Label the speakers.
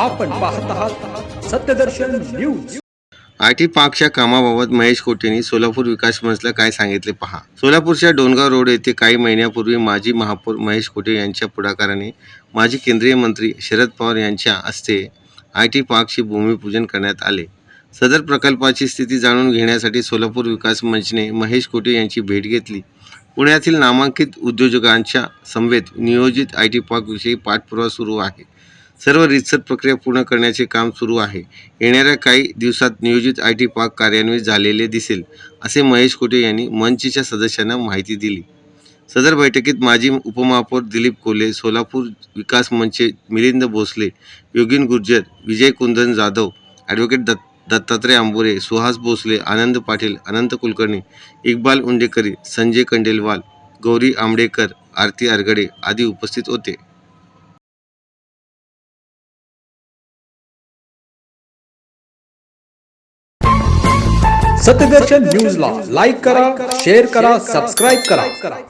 Speaker 1: आपण पाहत आहात सत्यदर्शन न्यूज.
Speaker 2: आय टी पार्कच्या कामाबाबत महेश कोटेंनी सोलापूर विकास मंचला काय सांगितले पहा. सोलापूरच्या डोनगाव रोड येथे काही महिन्यापूर्वी माजी महापौर महेश कोटे यांच्या पुढाकाराने माजी केंद्रीय मंत्री शरद पवार यांच्या हस्ते आय टी पार्कचे भूमिपूजन करण्यात आले. सदर प्रकल्पाची स्थिती जाणून घेण्यासाठी सोलापूर विकास मंचने महेश कोटे यांची भेट घेतली. पुण्यातील नामांकित उद्योजकांच्या समवेत नियोजित आय टी पार्कविषयी पाठपुरावा सुरू आहे. सर्व रितसर प्रक्रिया पूर्ण करण्याचे काम सुरू आहे. येणाऱ्या काही दिवसात नियोजित आय टी पार्क कार्यान्वित झालेले दिसेल असे महेश कोटे यांनी मंचच्या सदस्यांना माहिती दिली. सदर बैठकीत माजी उपमहापौर दिलीप कोले सोलापूर विकास मंचे मिलिंद भोसले योगीन गुर्जर विजय कुंदन जाधव ॲडव्होकेट दत्त दत्तात्रय आंबोरे सुहास भोसले आनंद पाटील अनंत कुलकर्णी इक्बाल उंडेकरी संजय कंडेलवाल गौरी आंबडेकर आरती आरगडे आदी उपस्थित होते.
Speaker 1: सत्यदर्शन न्यूजला लाईक करा शेअर करा सबस्क्राईब करा.